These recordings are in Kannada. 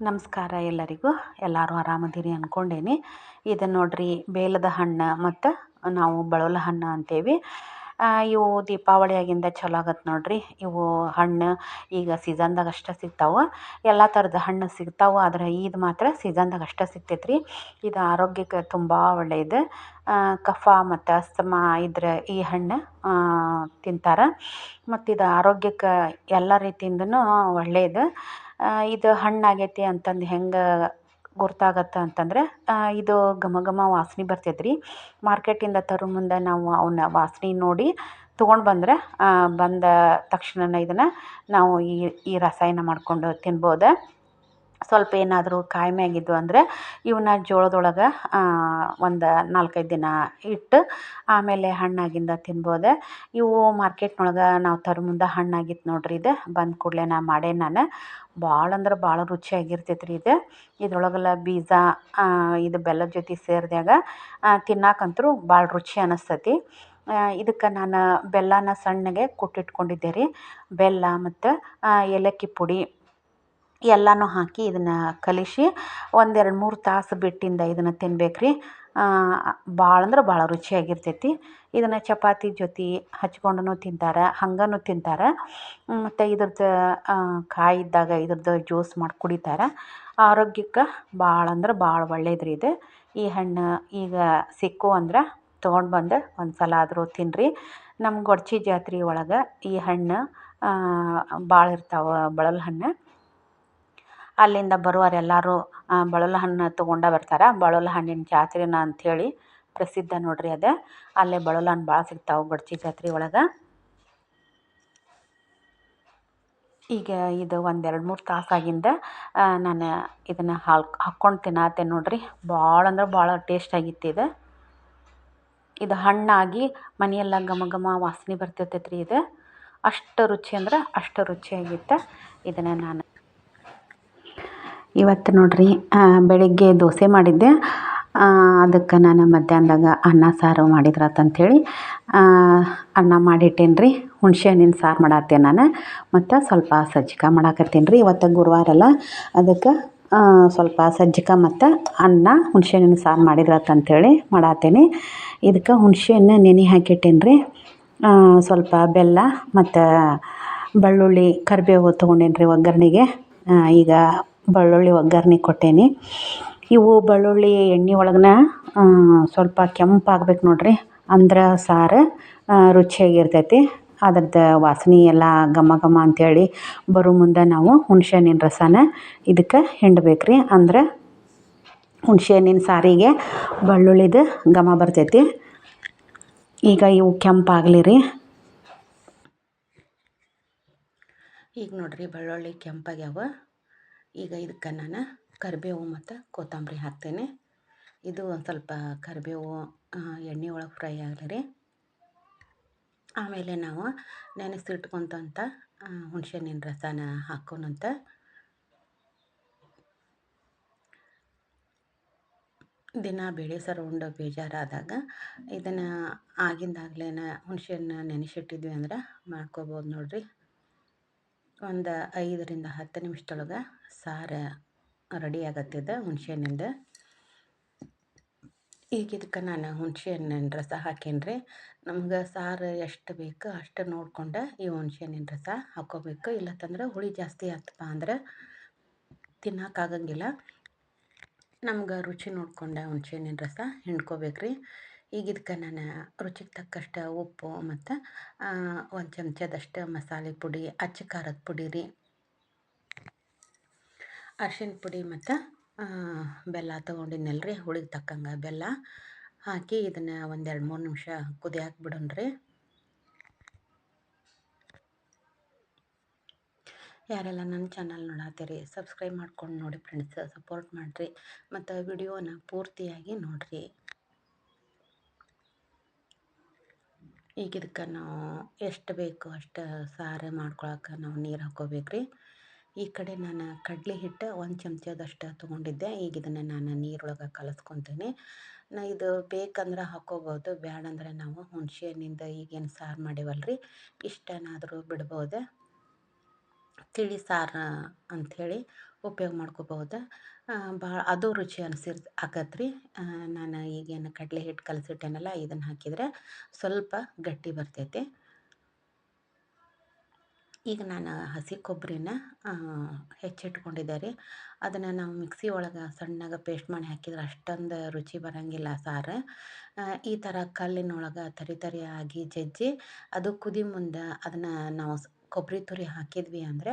ನಮಸ್ಕಾರ ಎಲ್ಲರಿಗೂ. ಎಲ್ಲರೂ ಆರಾಮದಿರಿ ಅಂದ್ಕೊಂಡೇನಿ ಇದು ನೋಡ್ರಿ ಬೇಲದ ಹಣ್ಣು ಮತ್ತು ನಾವು ಬಳಲ ಹಣ್ಣು ಅಂತೇವಿ. ಇವು ದೀಪಾವಳಿಯಾಗಿಂದ ಚಲೋ ಆಗತ್ತೆ ನೋಡಿರಿ. ಇವು ಹಣ್ಣು ಈಗ ಸೀಸನ್ದಾಗ ಅಷ್ಟೇ ಸಿಗ್ತಾವೆ. ಎಲ್ಲ ಥರದ ಹಣ್ಣು ಸಿಗ್ತಾವೆ. ಆದರೆ ಇದು ಮಾತ್ರ ಸೀಸನ್ದಾಗ ಅಷ್ಟೇ ಸಿಗ್ತೈತೆ ರೀ ಇದು ಆರೋಗ್ಯಕ್ಕೆ ತುಂಬ ಒಳ್ಳೆಯದು ಕಫ ಮತ್ತು ಅಸ್ತಮಾ ಇದ್ರ ಈ ಹಣ್ಣು ತಿಂತಾರೆ. ಮತ್ತು ಇದು ಆರೋಗ್ಯಕ್ಕೆ ಎಲ್ಲ ರೀತಿಯಿಂದನೂ ಒಳ್ಳೆಯದು ಇದು ಹಣ್ಣಾಗೈತಿ ಅಂತಂದು ಹೆಂಗೆ ಗೊತ್ತಾಗತ್ತೆ ಅಂತಂದ್ರೆ ಇದು ಘಮ ಘಮ ವಾಸನೆ ಬರ್ತೈತೆ ರೀ ಮಾರ್ಕೆಟಿಂದ ತರೋ ಮುಂದೆ ನಾವು ಅವನ್ನ ವಾಸನೆ ನೋಡಿ ತೊಗೊಂಡು ಬಂದರೆ ಬಂದ ತಕ್ಷಣನೇ ಇದನ್ನು ನಾವು ಈ ಈ ರಸಾಯನ ಮಾಡಿಕೊಂಡು ತಿನ್ಬೋದು. ಸ್ವಲ್ಪ ಏನಾದರೂ ಕಾಯಿಲೆ ಆಗಿದ್ವು ಅಂದರೆ ಇವನ್ನ ಜೋಳದೊಳಗೆ ಒಂದು ನಾಲ್ಕೈದು ದಿನ ಇಟ್ಟು ಆಮೇಲೆ ಹಣ್ಣಾಗಿಂದ ತಿನ್ಬೋದು. ಇವು ಮಾರ್ಕೆಟ್ನೊಳಗೆ ನಾವು ತರೋ ಮುಂದೆ ಹಣ್ಣಾಗಿತ್ತು ನೋಡಿರಿ ಇದು. ಬಂದ ಕೂಡಲೇ ನಾ ಮಾಡೇ ನಾನು. ಭಾಳ ಅಂದ್ರೆ ಭಾಳ ರುಚಿಯಾಗಿರ್ತೈತೆ ರೀ ಇದು. ಇದ್ರೊಳಗೆಲ್ಲ ಬೀಜ ಇದು ಬೆಲ್ಲದ ಜೊತೆ ಸೇರಿದಾಗ ತಿನ್ನಕ್ಕಂತೂ ಭಾಳ ರುಚಿ ಅನ್ನಿಸ್ತತಿ ಇದಕ್ಕೆ ನಾನು ಬೆಲ್ಲನ ಸಣ್ಣಗೆ ಕುಟ್ಟಿಟ್ಕೊಂಡಿದ್ದೆ ರೀ. ಬೆಲ್ಲ ಮತ್ತು ಏಲಕ್ಕಿ ಪುಡಿ ಎಲ್ಲನೂ ಹಾಕಿ ಇದನ್ನು ಕಲಿಸಿ ಒಂದೆರಡು ಮೂರು ತಾಸು ಬಿಟ್ಟಿಂದ ಇದನ್ನು ತಿನ್ಬೇಕು ರೀ ಭಾಳ ಅಂದ್ರೆ ಭಾಳ ರುಚಿಯಾಗಿರ್ತೈತಿ. ಇದನ್ನು ಚಪಾತಿ ಜೊತೆ ಹಚ್ಕೊಂಡು ತಿಂತಾರೆ, ಹಂಗನೂ ತಿಂತಾರೆ. ಮತ್ತು ಇದ್ರದ್ದು ಕಾಯಿ ಇದ್ದಾಗ ಇದ್ರದ್ದು ಜ್ಯೂಸ್ ಮಾಡಿ ಕುಡಿತಾರೆ. ಆರೋಗ್ಯಕ್ಕೆ ಭಾಳ ಅಂದ್ರೆ ಭಾಳ ಒಳ್ಳೇದು ರೀ ಇದು. ಈ ಹಣ್ಣು ಈಗ ಸಿಕ್ಕು ಅಂದ್ರೆ ತೊಗೊಂಡು ಬಂದು ಒಂದು ಸಲ ಆದರೂ ತಿನ್ನಿರಿ ನಮ್ಮ ಗೊಡ್ಚಿ ಜಾತ್ರೆ ಒಳಗೆ ಈ ಹಣ್ಣು ಭಾಳ ಇರ್ತಾವೆ, ಬಳಲ ಹಣ್ಣು. ಅಲ್ಲಿಂದ ಬರುವರೆಲ್ಲರೂ ಎಲ್ಲರೂ ಬಳಲ ಹಣ್ಣು ತೊಗೊಂಡೇ ಬರ್ತಾರೆ. ಬಳಲ ಹಣ್ಣಿನ ಜಾತ್ರೆನ ಅಂಥೇಳಿ ಪ್ರಸಿದ್ಧ ನೋಡಿರಿ ಅದು. ಅಲ್ಲೇ ಬಳಲ ಹಣ್ಣು ಭಾಳ ಸಿಗ್ತಾವೆ ಬಡ್ಚಿ ಜಾತ್ರೆ ಒಳಗೆ. ಈಗ ಇದು ಒಂದೆರಡು ಮೂರು ತಾಸಾಗಿಂದ ನಾನು ಇದನ್ನು ಹಾಲ್ ಹಾಕ್ಕೊಂಡು ತಿನ್ನತ್ತೆ ನೋಡಿರಿ. ಭಾಳ ಅಂದ್ರೆ ಭಾಳ ಟೇಸ್ಟಾಗಿತ್ತು ಇದು. ಇದು ಹಣ್ಣಾಗಿ ಮನೆಯೆಲ್ಲ ಘಮ ಘಮ ವಾಸನೆ ಬರ್ತಿರ್ತೈತೆ ರೀ ಇದು. ಅಷ್ಟು ರುಚಿ ಅಂದ್ರೆ ಅಷ್ಟು ರುಚಿಯಾಗಿತ್ತು ಇದನ್ನು ನಾನು ಇವತ್ತು ನೋಡಿರಿ ಬೆಳಿಗ್ಗೆ ದೋಸೆ ಮಾಡಿದ್ದೆ. ಅದಕ್ಕೆ ನಾನು ಮಧ್ಯಾಹ್ನದಾಗ ಅನ್ನ, ಸಾರು ಮಾಡಿದ್ರಾತಂಥೇಳಿ ಅನ್ನ ಮಾಡಿಟ್ಟೇನಿ ರೀ ಹುಣ್ಸೆ ಹಣ್ಣಿನ ಸಾರು ಮಾಡತ್ತೇನೆ ನಾನು, ಮತ್ತು ಸ್ವಲ್ಪ ಸಜ್ಜಿಕ ಮಾಡಾಕತ್ತೀನಿ ರೀ ಇವತ್ತು ಗುರುವಾರ ಅಲ್ಲ. ಅದಕ್ಕೆ ಸ್ವಲ್ಪ ಸಜ್ಜಿಕ ಮತ್ತು ಅನ್ನ, ಹುಣ್ಸೆ ಹಣ್ಣಿನ ಸಾರು ಮಾಡಿದ್ರಾತಂಥೇಳಿ ಮಾಡತ್ತೇನೆ. ಇದಕ್ಕೆ ಹುಣ್ಸೆ ಹಣ್ಣು ನೆನೆ ಹಾಕಿಟ್ಟೇನಿ ರೀ ಸ್ವಲ್ಪ ಬೆಲ್ಲ ಮತ್ತು ಬೆಳ್ಳುಳ್ಳಿ ಕರಿಬೇವು ತೊಗೊಂಡೇನಿ ರೀ ಒಗ್ಗರಣೆಗೆ ಈಗ ಬೆಳ್ಳುಳ್ಳಿ ಒಗ್ಗರ್ಣೆ ಕೊಟ್ಟೇನಿ. ಇವು ಬೆಳ್ಳುಳ್ಳಿ ಎಣ್ಣೆ ಒಳಗನ ಸ್ವಲ್ಪ ಕೆಂಪಾಗ್ಬೇಕು ನೋಡಿರಿ. ಅಂದ್ರೆ ಸಾರು ರುಚಿಯಾಗಿರ್ತೈತಿ. ಅದ್ರದ್ದು ವಾಸನೆ ಎಲ್ಲ ಘಮ ಘಮ ಅಂಥೇಳಿ ಬರೋ ಮುಂದೆ ನಾವು ಹುಣ್ಸೆ ಹಣ್ಣಿನ ರಸನ ಇದಕ್ಕೆ ಹಿಂಡ್ಬೇಕು ರೀ ಅಂದ್ರೆ ಹುಣ್ಸೆ ಹಣ್ಣಿನ ಸಾರಿಗೆ ಬೆಳ್ಳುಳ್ಳಿದು ಘಮ ಬರ್ತೈತಿ. ಈಗ ಇವು ಕೆಂಪಾಗಲಿ ರೀ. ಈಗ ನೋಡಿರಿ ಬೆಳ್ಳುಳ್ಳಿ ಕೆಂಪಾಗ್ಯಾವ. ಈಗ ಇದಕ್ಕೆ ನಾನು ಕರಿಬೇವು ಮತ್ತು ಕೊತ್ತಂಬರಿ ಹಾಕ್ತೇನೆ. ಇದು ಒಂದು ಸ್ವಲ್ಪ ಕರಿಬೇವು ಎಣ್ಣೆ ಒಳಗೆ ಫ್ರೈ ಆಗಲಿ ರೀ. ಆಮೇಲೆ ನಾವು ನೆನೆಸಿಟ್ಕೊಂತ ಹುಣಸೆಹಣ್ಣಿನ ರಸನ ಹಾಕೋಣಂತ. ದಿನ ಬೇಳೆ ಸಾರು ಉಂಡು ಬೇಜಾರಾದಾಗ ಇದನ್ನು ಆಗಿಂದಾಗ್ಲೇ ಹುಣ್ಸೆಹಣ್ಣು ನೆನೆಸಿಟ್ಟಿದ್ವಿ ಅಂದ್ರೆ ಮಾಡ್ಕೋಬೋದು ನೋಡಿರಿ. ಒಂದು ಐದರಿಂದ ಹತ್ತು ನಿಮಿಷದೊಳಗೆ ಸಾರು ರೆಡಿ ಆಗತ್ತಿದೆ ಹುಣ್ಸೆಹಣ್ಣಿಂದ. ಈಗ ಇದಕ್ಕೆ ನಾನು ಹುಣ್ಸೆ ಹಣ್ಣಿನ ರಸ ಹಾಕೇನಿ ರೀ ನಮ್ಗೆ ಸಾರು ಎಷ್ಟು ಬೇಕು ಅಷ್ಟು ನೋಡ್ಕೊಂಡು ಈ ಹುಣ್ಸೆ ಹಣ್ಣಿನ ರಸ ಹಾಕ್ಕೋಬೇಕು ಇಲ್ಲತ್ತಂದ್ರೆ ಹುಳಿ ಜಾಸ್ತಿ ಆಯ್ತಪ್ಪ ಅಂದ್ರೆ ತಿನ್ನೋಕ್ಕಾಗಂಗಿಲ್ಲ ನಮ್ಗೆ ರುಚಿ ನೋಡ್ಕೊಂಡು ಹುಣ್ಸೆಹಣ್ಣಿನ ರಸ ಹಿಂಡ್ಕೋಬೇಕು ರೀ ಈಗ ಇದಕ್ಕೆ ನಾನು ರುಚಿಗೆ ತಕ್ಕಷ್ಟು ಉಪ್ಪು ಮತ್ತು ಒಂದು ಚಮಚದಷ್ಟು ಮಸಾಲೆ ಪುಡಿ, ಅಚ್ಚ ಖಾರದ ಪುಡಿ ರೀ. ಅರ್ಶಿಣ ಪುಡಿ ಮತ್ತು ಬೆಲ್ಲ ತೊಗೊಂಡಿದ್ನಲ್ಲ ರೀ, ಹುಳಿಗೆ ತಕ್ಕಂಗೆ ಬೆಲ್ಲ. ಹಾಕಿ ಇದನ್ನು ಒಂದೆರಡು ಮೂರು ನಿಮಿಷ ಕುದಿಯಾಕೆ ಬಿಡೋಣ ರೀ. ಯಾರೆಲ್ಲ ನನ್ನ ಚಾನಲ್ ನೋಡತ್ತೀರಿ ಸಬ್ಸ್ಕ್ರೈಬ್ ಮಾಡ್ಕೊಂಡು ನೋಡಿ ಫ್ರೆಂಡ್ಸ್ ಸಪೋರ್ಟ್ ಮಾಡಿರಿ. ಮತ್ತು ವಿಡಿಯೋನ ಪೂರ್ತಿಯಾಗಿ ನೋಡಿರಿ. ಈಗ ಇದಕ್ಕೆ ನಾವು ಎಷ್ಟು ಬೇಕು ಅಷ್ಟು ಸಾರು ಮಾಡ್ಕೊಳಕ್ಕೆ ನಾವು ನೀರು ಹಾಕ್ಕೋಬೇಕು ರೀ ಈ ಕಡೆ ನಾನು ಕಡಲೆ ಹಿಟ್ಟು ಒಂದು ಚಮಚದಷ್ಟು ತೊಗೊಂಡಿದ್ದೆ. ಈಗ ಇದನ್ನು ನಾನು ನೀರೊಳಗೆ ಕಲಸ್ಕೊತೀನಿ. ನಾ ಇದು ಬೇಕಂದ್ರೆ ಹಾಕ್ಕೋಬೋದು ಬೇಡಂದ್ರೆ ನಾವು ಹುಣ್ಸೆ ಹಣ್ಣಿಂದ ಈಗೇನು ಸಾರು ಮಾಡೇವಲ್ಲ ರೀ ಇಷ್ಟನಾದರೂ ಬಿಡ್ಬೋದು. ತಿಳಿ ಸಾರು ಅಂಥೇಳಿ ಉಪಯೋಗ ಮಾಡ್ಕೋಬಹುದು? ಭಾಳ ಅದು ರುಚಿ ಅನ್ಸಿರ್, ಆಕತ್ರಿ. ನಾನು ಈಗೇನು ಕಡಲೆ ಹಿಟ್ಟು ಕಲಸಿಟ್ಟೇನಲ್ಲ ಇದನ್ನು ಹಾಕಿದರೆ ಸ್ವಲ್ಪ ಗಟ್ಟಿ ಬರ್ತೈತೆ. ಈಗ ನಾನು ಹಸಿ ಕೊಬ್ಬರಿನ ಹೆಚ್ಚಿಟ್ಕೊಂಡಿದ್ದೆ ರೀ ಅದನ್ನು ನಾವು ಮಿಕ್ಸಿ ಒಳಗೆ ಸಣ್ಣಗೆ ಪೇಸ್ಟ್ ಮಾಡಿ ಹಾಕಿದ್ರೆ ಅಷ್ಟೊಂದು ರುಚಿ ಬರೋಂಗಿಲ್ಲ ಸಾರು. ಈ ಥರ ಕಲ್ಲಿನೊಳಗೆ ತರಿ ತರಿಯಾಗಿ ಜಜ್ಜಿ ಅದು ಕುದಿ ಮುಂದೆ ಅದನ್ನು ನಾವು ಕೊಬ್ಬರಿ ತುರಿ ಹಾಕಿದ್ವಿ ಅಂದರೆ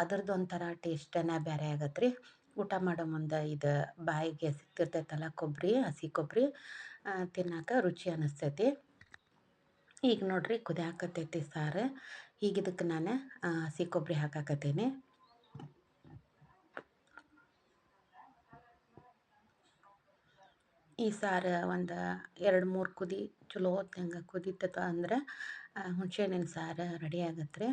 ಅದ್ರದ್ದು ಒಂಥರ ಟೇಸ್ಟನೇ ಬೇರೆ ಆಗತ್ತೆ ರೀ ಊಟ ಮಾಡೋ ಮುಂದೆ ಇದು ಬಾಯಿಗೆ ಸಿಕ್ತಿರ್ತೈತಲ್ಲ ಕೊಬ್ಬರಿ, ಹಸಿ ಕೊಬ್ಬರಿ ತಿನ್ನೋಕೆ ರುಚಿ ಅನ್ನಿಸ್ತೈತಿ ಈಗ ನೋಡಿರಿ ಕುದಿಯಾಕತ್ತೈತಿ ಸಾರು. ಈಗ ಇದಕ್ಕೆ ನಾನು ಹಸಿ ಕೊಬ್ಬರಿ ಹಾಕಾಕತ್ತೀನಿ. ಈ ಸಾರು ಒಂದು ಎರಡು ಮೂರು ಕುದಿ ಚಲೋ ಹೊತ್ತಂಗೆ ಕುದೀತದ ಅಂದ್ರೆ ಹುಣಸೆಹಣ್ಣಿನ ಸಾರು ರೆಡಿ ಆಗತ್ತೆ ರೀ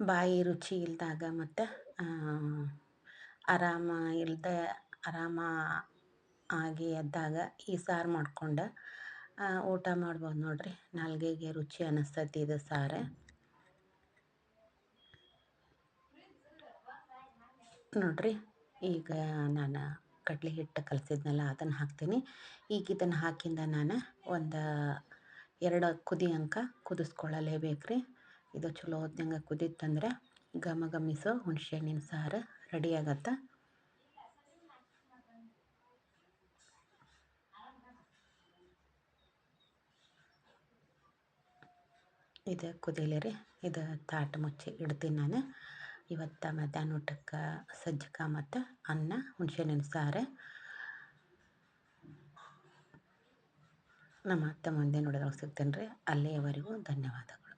ಬಾಯಿ ರುಚಿ ಇಲ್ದಾಗ ಮತ್ತು ಆರಾಮ ಇಲ್ಲದೆ ಆರಾಮ ಆಗಿ ಎದ್ದಾಗ ಈ ಸಾರು ಮಾಡ್ಕೊಂಡು ಊಟ ಮಾಡ್ಬೋದು ನೋಡಿರಿ. ನಾಲ್ಗೆಗೆ ರುಚಿ ಅನ್ನಿಸ್ತೈತಿ ಇದು ಸಾರು. ನೋಡ್ರಿ, ಈಗ ನಾನು ಕಡಲೆ ಹಿಟ್ಟು ಕಲಸಿದ್ನಲ್ಲ ಅದನ್ನು ಹಾಕ್ತೀನಿ. ಈಗ ಇದನ್ನು ಹಾಕಿಂದ ನಾನು ಒಂದು ಎರಡು ಕುದಿ ಅಂಕ ಕುದಿಸ್ಕೊಳ್ಳಲೇಬೇಕು ರೀ ಇದು ಚಲೋ ಹೊತ್ನಂಗೆ ಕುದೀತಂದ್ರೆ ಘಮ ಘಮಿಸೋ ಹುಣಸೆ ಹಣ್ಣಿನ ಸಾರು ರೆಡಿ ಆಗತ್ತೆ. ಇದು ಕುದೀಲಿ ರೀ ಇದು ತಾಟು ಮುಚ್ಚಿ ಇಡ್ತೀನಿ ನಾನು. ಇವತ್ತು ಮಧ್ಯಾಹ್ನ ಊಟಕ್ಕೆ ಸಜ್ಜಕ ಮತ್ತು ಅನ್ನ ಹುಣಸೆ ಹಣ್ಣಿನ ಸಾರು. ನಮ್ಮ ಅತ್ತೆ ಮುಂದೆ ನೋಡಿದ್ರೆ ಸಿಗ್ತೇನೆ ರೀ ಅಲ್ಲಿಯವರೆಗೂ ಧನ್ಯವಾದಗಳು.